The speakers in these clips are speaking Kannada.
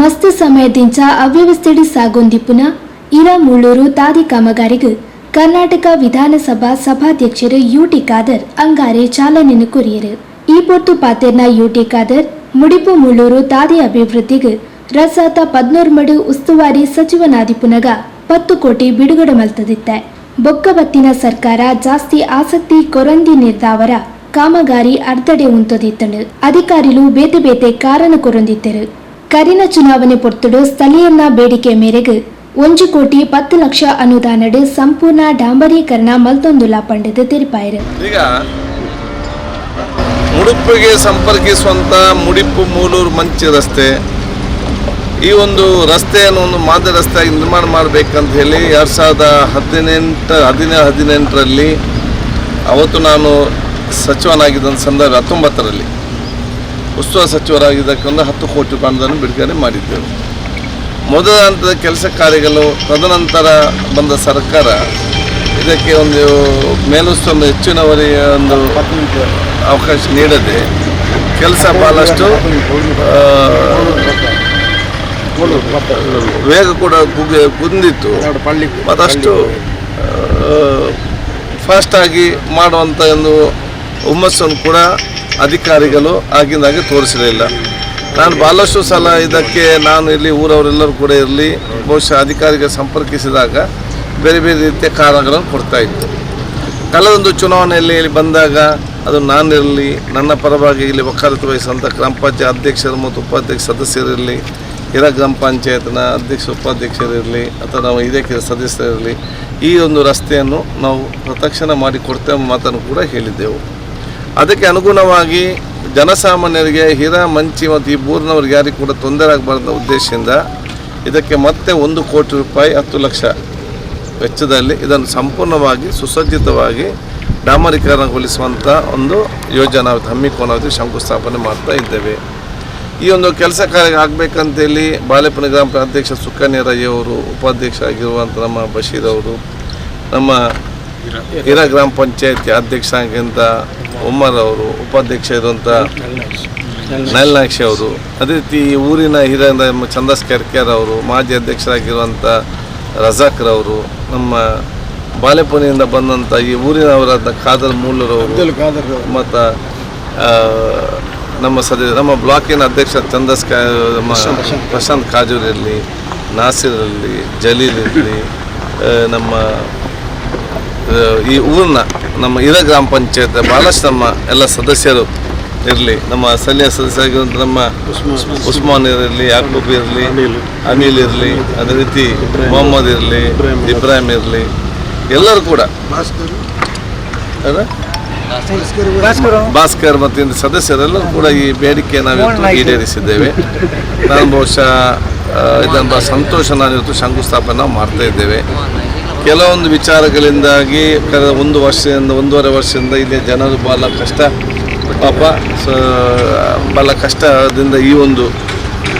ಮಸ್ತ್ ಸಮಯದಿಂದ ಅವ್ಯವಸ್ಥೆಡಿ ಸಾಗೊಂದಿಪ್ಪುನ ಇರ ಮುಳ್ಳೂರು ತಾದಿ ಕಾಮಗಾರಿಗೂ ಕರ್ನಾಟಕ ವಿಧಾನಸಭಾ ಸಭಾಧ್ಯಕ್ಷರು ಯುಟಿ ಖಾದರ್ ಅಂಗಾರೆ ಚಾಲನೆಯನ್ನು ಕೊರಿಯರು. ಈ ಪೊತ್ತು ಪಾತೆರ್ನ ಯುಟಿ ಖಾದರ್ ಮುಡಿಪು ಮುಳ್ಳೂರು ತಾದಿ ಅಭಿವೃದ್ಧಿಗೆ ರಸಾತ ಪದ್ನೂರು ಉಸ್ತುವಾರಿ ಸಚಿವನಾದಿಪುನಗ ಪತ್ತು ಕೋಟಿ ಬಿಡುಗಡೆ ಮಲ್ತದಿತ್ತೆ. ಬೊಕ್ಕಬತ್ತಿನ ಸರ್ಕಾರ ಜಾಸ್ತಿ ಆಸಕ್ತಿ ಕೊರಂದಿ ನಿರ್ದಾವರ ಕಾಮಗಾರಿ ಅರ್ಧಡೆ ಉಂತದಿತ್ತಳು ಅಧಿಕಾರಿಗಳು ಬೇತೆ ಬೇತೆ ಕಾರಣ ಕೊರೊಂದಿದ್ದರು ಕರಿನ ಚುನಾವಣೆ ಪೊರ್ತುಡು ಸ್ಥಳೀಯನ ಬೇಡಿಕೆ ಮೇರೆಗೆ ಒಂಜು ಕೋಟಿ ಪತ್ತು ಲಕ್ಷ ಅನುದಾನದ ಸಂಪೂರ್ಣ ಡಾಂಬರೀಕರಣ ಮಲ್ತೊಂದು ಲಾಪಂಡದ ತೆರಿಪಾಯರು. ಈಗ ಮುಡುಪಿಗೆ ಸಂಪರ್ಕಿಸುವಂಥ ಮುಡಿಪು ಮೂಲೂರು ಮಂಚಿ ರಸ್ತೆ, ಈ ಒಂದು ರಸ್ತೆಯನ್ನು ಒಂದು ಮಾದರಿ ರಸ್ತೆಯಾಗಿ ನಿರ್ಮಾಣ ಮಾಡಬೇಕಂತ ಹೇಳಿ ಎರಡು ಸಾವಿರದ ಹದಿನೆಂಟು ಹದಿನೇಳು ಹದಿನೆಂಟರಲ್ಲಿ ಅವತ್ತು ನಾನು ಸಚಿವನಾಗಿದ್ದಂಥ ಸಂದರ್ಭ ಹತ್ತೊಂಬತ್ತರಲ್ಲಿ. ಉಸ್ತುವಾರಿ ಸಚಿವರಾಗಿದ್ದಕ್ಕೊಂದು ಹತ್ತು ಕೋಟಿ ರೂಪಾಯಿಗಳನ್ನು ಬಿಡುಗಡೆ ಮಾಡಿದ್ದೆವು. ಮೊದಲ ಹಂತದ ಕೆಲಸ ಕಾರ್ಯಗಳು ತದನಂತರ ಬಂದ ಸರ್ಕಾರ, ಇದಕ್ಕೆ ಒಂದು ಮೇಲುಸ್ತುವಾರಿ ಹೆಚ್ಚಿನವರಿಗೆ ಒಂದು ಅವಕಾಶ ನೀಡದೆ ಕೆಲಸ ಭಾಳಷ್ಟು ವೇಗ ಕೂಡ ಕುಗ್ಗಿ ಕುಂದಿತ್ತು ಮತ್ತಷ್ಟು ಫಾಸ್ಟಾಗಿ ಮಾಡುವಂಥ ಒಂದು ಹುಮ್ಮಸ್ಸನ್ನು ಕೂಡ ಅಧಿಕಾರಿಗಳು ಆಗಿಂದಾಗೆ ತೋರಿಸಲಿಲ್ಲ ನಾನು ಭಾಳಷ್ಟು ಸಲ ಇದಕ್ಕೆ ನಾನು ಇಲ್ಲಿ ಊರವರೆಲ್ಲರೂ ಕೂಡ ಇರಲಿ, ಬಹುಶಃ ಅಧಿಕಾರಿಗೆ ಸಂಪರ್ಕಿಸಿದಾಗ ಬೇರೆ ಬೇರೆ ರೀತಿಯ ಕಾರಣಗಳನ್ನು ಕೊಡ್ತಾ ಇತ್ತು ಕಳೆದೊಂದು ಚುನಾವಣೆಯಲ್ಲಿ ಇಲ್ಲಿ ಬಂದಾಗ ಅದು ನಾನಿರಲಿ, ನನ್ನ ಪರವಾಗಿ ಇಲ್ಲಿ ವಕಾಲತ್ತು ವಹಿಸುವಂಥ ಗ್ರಾಮ ಪಂಚಾಯತ್ ಅಧ್ಯಕ್ಷರು ಮತ್ತು ಉಪಾಧ್ಯಕ್ಷ ಸದಸ್ಯರಿರಲಿ ಇರ ಗ್ರಾಮ ಪಂಚಾಯತ್ನ ಅಧ್ಯಕ್ಷ ಉಪಾಧ್ಯಕ್ಷರಿರಲಿ ಅಥವಾ ನಾವು ಇದಕ್ಕೆ ಸದಸ್ಯರಿರಲಿ ಈ ಒಂದು ರಸ್ತೆಯನ್ನು ನಾವು ಪ್ರದಕ್ಷಿಣೆ ಮಾಡಿ ಕೊಡ್ತೇವೆ ಮಾತನ್ನು ಕೂಡ ಹೇಳಿದ್ದೆವು. ಅದಕ್ಕೆ ಅನುಗುಣವಾಗಿ ಜನಸಾಮಾನ್ಯರಿಗೆ ಹಿರ, ಮಂಚಿ ಮತ್ತು ಈ ಊರಿನವ್ರಿಗೆ ಯಾರಿಗೆ ಕೂಡ ತೊಂದರೆ ಆಗಬಾರ್ದ ಉದ್ದೇಶದಿಂದ ಇದಕ್ಕೆ ಮತ್ತೆ ಒಂದು ಕೋಟಿ ರೂಪಾಯಿ, ಹತ್ತು ಲಕ್ಷ ವೆಚ್ಚದಲ್ಲಿ ಇದನ್ನು ಸಂಪೂರ್ಣವಾಗಿ ಸುಸಜ್ಜಿತವಾಗಿ ಡಾಮರೀಕರಣಗೊಳಿಸುವಂಥ ಒಂದು ಯೋಜನೆ ಹಮ್ಮಿಕೊಂಡು ಶಂಕುಸ್ಥಾಪನೆ ಮಾಡ್ತಾ ಇದ್ದೇವೆ. ಈ ಒಂದು ಕೆಲಸ ಕಾರ್ಯ ಆಗಬೇಕಂತೇಳಿ ಬಾಲೆಪ್ಪನ ಗ್ರಾಮ ಅಧ್ಯಕ್ಷ ಸುಕನ್ಯರಯ್ಯ ಅವರು, ಉಪಾಧ್ಯಕ್ಷ ಆಗಿರುವಂಥ ನಮ್ಮ ಬಶೀರ್ ಅವರು, ನಮ್ಮ ಹಿರ ಗ್ರಾಮ ಪಂಚಾಯತಿ ಅಧ್ಯಕ್ಷ ಆಗಿಂತ ಉಮ್ಮರ್ ಅವರು ಉಪಾಧ್ಯಕ್ಷ ಇರುವಂಥ ನಲ್ನಾಕ್ಷಿ ಅವರು. ಅದೇ ರೀತಿ ಈ ಊರಿನ ಹಿರಿಯ ಚಂದಸ್ ಕೆರ್ಕೆರ್ ಅವರು ಮಾಜಿ ಅಧ್ಯಕ್ಷರಾಗಿರುವಂಥ ರಜಾಕ್ರವರು ನಮ್ಮ ಬಾಲೆಪುನಿಯಿಂದ ಬಂದಂಥ ಈ ಊರಿನವರಾದ ಖಾದರ್ ಮೂಲರವರು ಮತ್ತು ನಮ್ಮ ಸದ ನಮ್ಮ ಬ್ಲಾಕಿನ ಅಧ್ಯಕ್ಷ ಚಂದಸ್ ಕಾ ಪ್ರಶಾಂತ್ ಕಾಜೂರಿರಲಿ ನಾಸಿರ್ ಇರಲಿ ಜಲೀಲ್ ಇರಲಿ ನಮ್ಮ ಈ ಊರಿನ ನಮ್ಮ ಇರ ಗ್ರಾಮ ಪಂಚಾಯತ್ ಭಾಳಷ್ಟು ನಮ್ಮ ಎಲ್ಲ ಸದಸ್ಯರು ಇರಲಿ ನಮ್ಮ ಸ್ಥಳೀಯ ಸದಸ್ಯರಾಗಿರುವಂಥ ನಮ್ಮ ಉಸ್ಮಾನ್ ಇರಲಿ ಯಾಕೂಬ್ ಇರಲಿ ಅನಿಲ್ ಇರಲಿ ಅದೇ ರೀತಿ ಮೊಹಮ್ಮದ್ ಇರಲಿ ಇಬ್ರಾಹಿಂ ಇರಲಿ ಎಲ್ಲರೂ ಕೂಡ? ಭಾಸ್ಕರ್ ಮತ್ತು ಸದಸ್ಯರೆಲ್ಲರೂ ಕೂಡ ಈ ಬೇಡಿಕೆ ನಾವು ಈಡೇರಿಸಿದ್ದೇವೆ. ನಾನು ಬಹುಶಃ ಇದನ್ನು ಸಂತೋಷ ನಾನಿವತ್ತು ಶಂಕುಸ್ಥಾಪನೆ ನಾವು ಮಾಡ್ತಾ ಇದ್ದೇವೆ. ಕೆಲವೊಂದು ವಿಚಾರಗಳಿಂದಾಗಿ ಕಳೆದ ಒಂದು ವರ್ಷದಿಂದ, ಒಂದೂವರೆ ವರ್ಷದಿಂದ ಇಲ್ಲಿ ಜನರು ಭಾಳ ಕಷ್ಟ, ಪಾಪ ಭಾಳ ಕಷ್ಟದಿಂದ ಈ ಒಂದು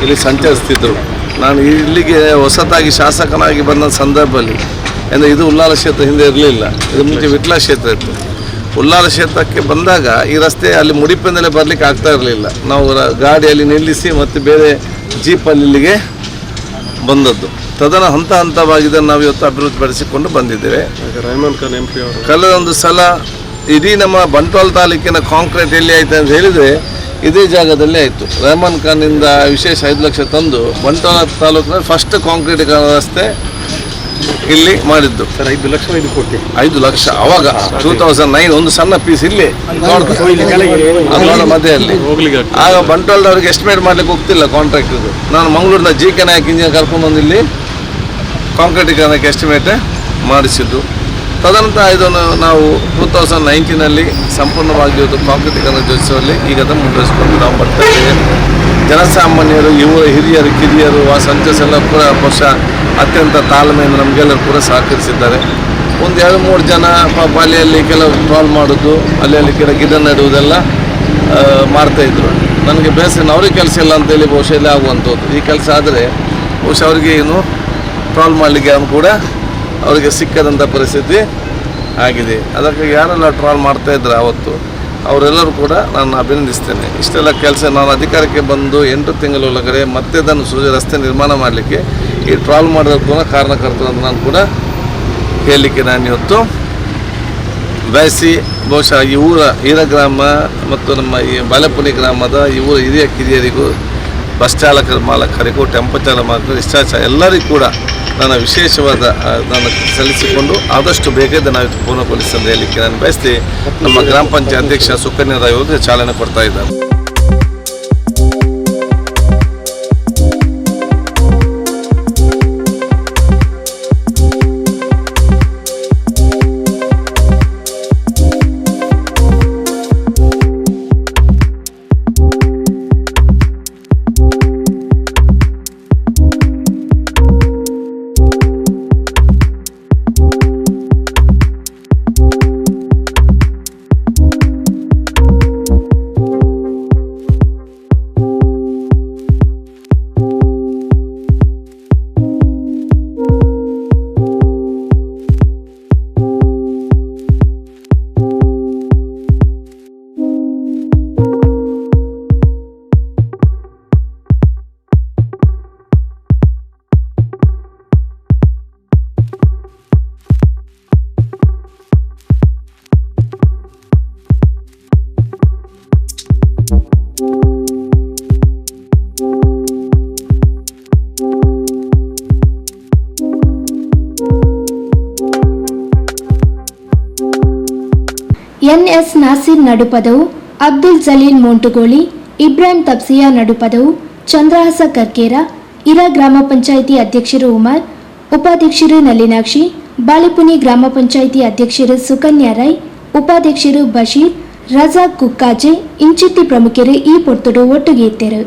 ಇಲ್ಲಿ ಸಂಚರಿಸ್ತಿದ್ದರು ನಾನು ಇಲ್ಲಿಗೆ ಹೊಸತಾಗಿ ಶಾಸಕನಾಗಿ ಬಂದ ಸಂದರ್ಭದಲ್ಲಿ ಅಂದರೆ ಇದು ಉಲ್ಲಾಲ ಕ್ಷೇತ್ರ ಹಿಂದೆ ಇರಲಿಲ್ಲ, ಇದು ಮುಂಚೆ ವಿಟ್ಲ ಕ್ಷೇತ್ರ ಇತ್ತು. ಉಲ್ಲಾಲ ಕ್ಷೇತ್ರಕ್ಕೆ ಬಂದಾಗ ಈ ರಸ್ತೆ ಅಲ್ಲಿ ಮುಡಿಪಿನಲ್ಲೇ ಬರಲಿಕ್ಕೆ ಆಗ್ತಾ ಇರಲಿಲ್ಲ. ನಾವು ಗಾಡಿಯಲ್ಲಿ ನಿಲ್ಲಿಸಿ ಮತ್ತು ಬೇರೆ ಜೀಪಲ್ಲಿ ಇಲ್ಲಿಗೆ ಬಂದದ್ದು. ತದನ ಹಂತ ಹಂತವಾಗಿ ಇದನ್ನು ನಾವು ಇವತ್ತು ಅಭಿವೃದ್ಧಿಪಡಿಸಿಕೊಂಡು ಬಂದಿದ್ದೇವೆ. ರಹಮಾನ್ ಖಾನ್ ಎಂ ಪಿ ಅವರು. ಕಳೆದೊಂದು ಸಲ ಇಡೀ ನಮ್ಮ ಬಂಟ್ವಾಳ ತಾಲೂಕಿನ ಕಾಂಕ್ರೀಟ್ ಎಲ್ಲಿ ಆಯಿತು ಅಂತ ಹೇಳಿದರೆ ಇದೇ ಜಾಗದಲ್ಲಿ ಆಯಿತು. ರೆಹಮಾನ್ ಖಾನಿಂದ ವಿಶೇಷ ಐದು ಲಕ್ಷ ತಂದು ಬಂಟ್ವಾಳ ತಾಲೂಕಿನ ಫಸ್ಟ್ ಕಾಂಕ್ರೀಟ್ ರಸ್ತೆ ಇಲ್ಲಿ ಮಾಡಿದ್ದು. ಸರ್ ಐದು ಲಕ್ಷ ಐದು ಕೋಟಿ ಐದು ಲಕ್ಷ. ಅವಾಗ ಟೂ ತೌಸಂಡ್ ನೈನ್ ಒಂದು ಸಣ್ಣ ಪೀಸ್ ಇಲ್ಲಿ. ಹೋಗ್ಲಿಕ್ಕೆ ಆಗ ಬಂಟ್ವಾಳದವ್ರಿಗೆ ಎಸ್ಟಿಮೇಟ್ ಮಾಡ್ಲಿಕ್ಕೆ ಹೋಗ್ತಿಲ್ಲ ಕಾಂಟ್ರಾಕ್ಟ್ ಇದು ನಾನು ಮಂಗಳೂರಿನ ಜಿ ಕೆ ನಾಯಕ್ ಇಂಜಿನಿಯರ್ ಕರ್ಕೊಂಡು ಬಂದು ಇಲ್ಲಿ ಕಾಂಕ್ರೀಟೀಕರಣಕ್ಕೆ ಎಸ್ಟಿಮೇಟ್ ಮಾಡಿಸಿದ್ದು. ತದನಂತರ ಇದನ್ನು ನಾವು ಟೂ ತೌಸಂಡ್ ನೈನ್ಟೀನಲ್ಲಿ ಸಂಪೂರ್ಣವಾಗಿ ಇವತ್ತು ಕಾಂಕ್ರೀಟೀಕರಣ ಯೋಜಿಸುವಲ್ಲಿ ಈಗ ಅದನ್ನು ಮುಂದುವರಿಸಿಕೊಂಡು ನಾವು ಬರ್ತಾ ಇದ್ದೇವೆ. ಜನಸಾಮಾನ್ಯರು, ಯುವ, ಹಿರಿಯರು, ಕಿರಿಯರು, ಆ ಸಂಚಸೆಲ್ಲ ಕೂಡ ಬಹುಶಃ ಅತ್ಯಂತ ತಾಳ್ಮೆಯಿಂದ ನಮಗೆಲ್ಲರೂ ಕೂಡ ಸಹಕರಿಸಿದ್ದಾರೆ. ಒಂದು ಎರಡು ಮೂರು ಜನ ಪಾಪ ಅಲ್ಲಿಯಲ್ಲಿ ಕೆಲವು ಟ್ರಾಲ್ ಮಾಡೋದು ಅಲ್ಲಿ ಅಲ್ಲಿ ಕೆಲ ಗಿಡ ನೆಡುವುದೆಲ್ಲ ಮಾಡ್ತಾಯಿದ್ರು ನನಗೆ ಬೇಸರ, ಅವ್ರಿಗೆ ಕೆಲಸ ಇಲ್ಲ ಅಂತೇಳಿ ಬಹುಶಃ ಇಲ್ಲಿ ಆಗುವಂಥದ್ದು ಈ ಕೆಲಸ ಆದರೆ ಬಹುಶಃ ಅವರಿಗೆ ಏನು ಟ್ರಾಲ್ ಮಾಡಲಿಕ್ಕೆ ಕೂಡ ಅವರಿಗೆ ಸಿಕ್ಕದಂಥ ಪರಿಸ್ಥಿತಿ ಆಗಿದೆ. ಅದಕ್ಕೆ ಯಾರೆಲ್ಲ ಟ್ರಾಲ್ ಮಾಡ್ತಾ ಅವತ್ತು ಅವರೆಲ್ಲರೂ ಕೂಡ ನಾನು ಅಭಿನಂದಿಸ್ತೇನೆ. ಇಷ್ಟೆಲ್ಲ ಕೆಲಸ ನಾನು ಅಧಿಕಾರಕ್ಕೆ ಬಂದು ಎಂಟು ತಿಂಗಳು ಒಳಗಡೆ ಮತ್ತೆ ಅದನ್ನು ಸುಜ ರಸ್ತೆ ನಿರ್ಮಾಣ ಮಾಡಲಿಕ್ಕೆ ಈ ಟ್ರಾಲ್ ಮಾಡೋದಕ್ಕೂ ಕಾರಣಕರ್ತರು ಅಂತ ನಾನು ಕೂಡ ಹೇಳಲಿಕ್ಕೆ ನಾನು ಇವತ್ತು ಬಯಸಿ ಬಹುಶಃ ಈ ಊರ ಈರ ಗ್ರಾಮ ಮತ್ತು ನಮ್ಮ ಈ ಬಾಲಪುನಿ ಗ್ರಾಮದ ಈ ಊರ ಹಿರಿಯ ಕಿರಿಯರಿಗೂ ಬಸ್ ಚಾಲಕರ ಮಾಲಕರಿಗೂ, ಟೆಂಪೋ ಮಾಲಕರು ಇಷ್ಟಾಚಾರ ಎಲ್ಲರಿಗೂ ಕೂಡ ನನ್ನ ವಿಶೇಷವಾದ ನಾನು ಸಲ್ಲಿಸಿಕೊಂಡು ಆದಷ್ಟು ಬೇಗ ಇದನ್ನು ನಾವು ಪೂರ್ಣಗೊಳಿಸಿ ಅಂತ ಹೇಳಲಿಕ್ಕೆ ನಾನು ಬಯಸ್ತಿ ನಮ್ಮ ಗ್ರಾಮ ಪಂಚಾಯತ್ ಅಧ್ಯಕ್ಷ ಸುಕನ್ಯಾ ರಾಯ್ ಅವರು ಚಾಲನೆ ಕೊಡ್ತಾ ಇದ್ದಾರೆ. ಎನ್ಎಸ್ ನಾಸಿರ್ ನಡುಪದವು, ಅಬ್ದುಲ್ ಜಲೀಲ್ ಮೋಂಟುಗೋಳಿ, ಇಬ್ರಾಹಿಂ ತಬ್ಸಿಯಾ ನಡುಪದವು ಚಂದ್ರಹಾಸ ಕರ್ಕೇರ, ಇರಾ ಗ್ರಾಮ ಪಂಚಾಯಿತಿ ಅಧ್ಯಕ್ಷರು ಉಮರ್, ಉಪಾಧ್ಯಕ್ಷರು ನಲಿನಾಕ್ಷಿ, ಬಾಳಿಪುನಿ ಗ್ರಾಮ ಪಂಚಾಯಿತಿ ಅಧ್ಯಕ್ಷರು ಸುಕನ್ಯಾ ರೈ, ಉಪಾಧ್ಯಕ್ಷರು ಬಶೀರ್ ರಜಾ ಕುಕ್ಕಾಜೆ, ಇಂಚಿತ್ತಿ ಪ್ರಮುಖರು ಈ ಪೊರ್ತುಡು ಒಟ್ಟಿಗೆ ಇದ್ದರು